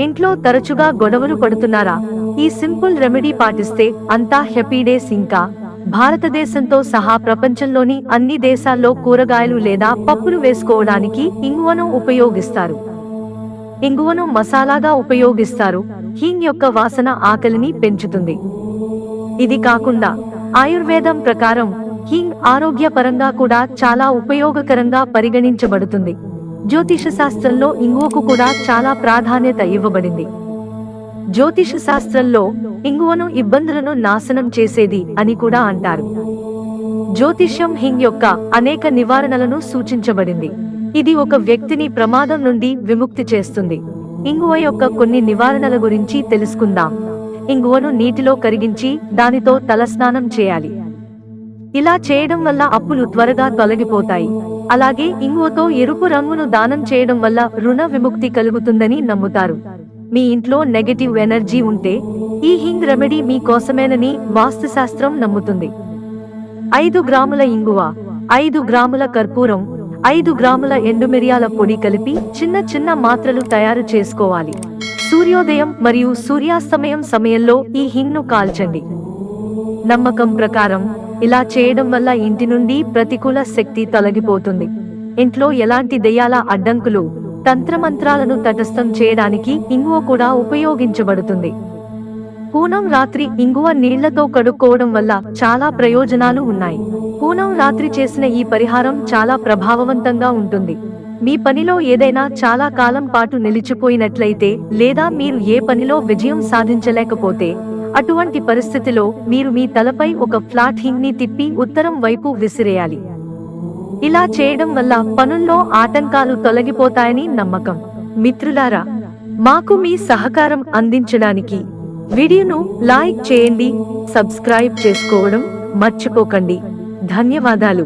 ఇంట్లో తరచుగా గొడవలు పడుతున్నారా? ఈ సింపుల్ రెమెడీ పాటిస్తే అంతా హ్యాపీ డేస్ ఇంకా. భారతదేశంతో సహా ప్రపంచంలోని అన్ని దేశాల్లో కూరగాయలు లేదా పప్పులు వేసుకోవడానికి ఇంగువను ఉపయోగిస్తారు. ఇంగువను మసాలాగా ఉపయోగిస్తారు. హింగ్ యొక్క వాసన ఆకలిని పెంచుతుంది. ఇది కాకుండా ఆయుర్వేదం ప్రకారం హింగ్ ఆరోగ్యపరంగా కూడా చాలా ఉపయోగకరంగా పరిగణించబడుతుంది. జ్యోతిష శాస్త్రంలో ఇంగువకు కూడా చాలా ప్రాధాన్యత ఇవ్వబడింది. జ్యోతిష శాస్త్రంలో ఇంగువను ఇబ్బందులను నాశనం చేసేది అని కూడా అంటారు. జ్యోతిష్యం హింగ్ యొక్క అనేక నివారణలను సూచించబడింది. ఇది ఒక వ్యక్తిని ప్రమాదం నుండి విముక్తి చేస్తుంది. ఇంగువ యొక్క కొన్ని నివారణల గురించి తెలుసుకుందాం. ఇంగువను నీటిలో కరిగించి దానితో తలస్నానం చేయాలి. ఇలా చేయడం వల్ల అప్పులు త్వరగా తొలగిపోతాయి. అలాగే ఇంగువతో ఎరుపు రంగును దానం చేయడం వల్ల రుణ విముక్తి కలుగుతుందని నమ్ముతారు. మీ ఇంట్లో నెగటివ్ ఎనర్జీ ఉంటే ఈ హింగ్ రెమెడీ మీ కోసమేనని వాస్తుశాస్త్రం నమ్ముతుంది. ఐదు గ్రాముల ఇంగువ ఐదు గ్రాముల కర్పూరం ఐదు గ్రాముల ఎండుమిరియాల పొడి కలిపి చిన్న చిన్న మాత్రలు తయారు చేసుకోవాలి. సూర్యోదయం మరియు సూర్యాస్తమయం సమయంలో ఈ హింగ్ను కాల్చండి. నమ్మకం ప్రకారం ఇలా చేయడం వల్ల ఇంటి నుండి ప్రతికూల శక్తి తొలగిపోతుంది. ఇంట్లో ఎలాంటి దెయ్యాల అడ్డంకులు తంత్రమంత్రాలను తటస్థం చేయడానికి ఇంగువ కూడా ఉపయోగించబడుతుంది. పూనం రాత్రి ఇంగువ నీళ్ళతో కడుక్కోవడం వల్ల చాలా ప్రయోజనాలు ఉన్నాయి. పూనం రాత్రి చేసిన ఈ పరిహారం చాలా ప్రభావవంతంగా ఉంటుంది. మీ పనిలో ఏదైనా చాలా కాలం పాటు నిలిచిపోయినట్లయితే లేదా మీరు ఏ పనిలో విజయం సాధించలేకపోతే అటువంటి పరిస్థితిలో మీరు మీ తలపై ఒక ఫ్లాట్ హింగ్ని తిప్పి ఉత్తరం వైపు విసిరేయాలి. ఇలా చేయడం వల్ల పనుల్లో ఆటంకాలు తొలగిపోతాయని నమ్మకం. మిత్రులారా మాకు మీ సహకారం అందించడానికి వీడియోను లైక్ చేయండి సబ్స్క్రైబ్ చేసుకోవడం మర్చిపోకండి. ధన్యవాదాలు.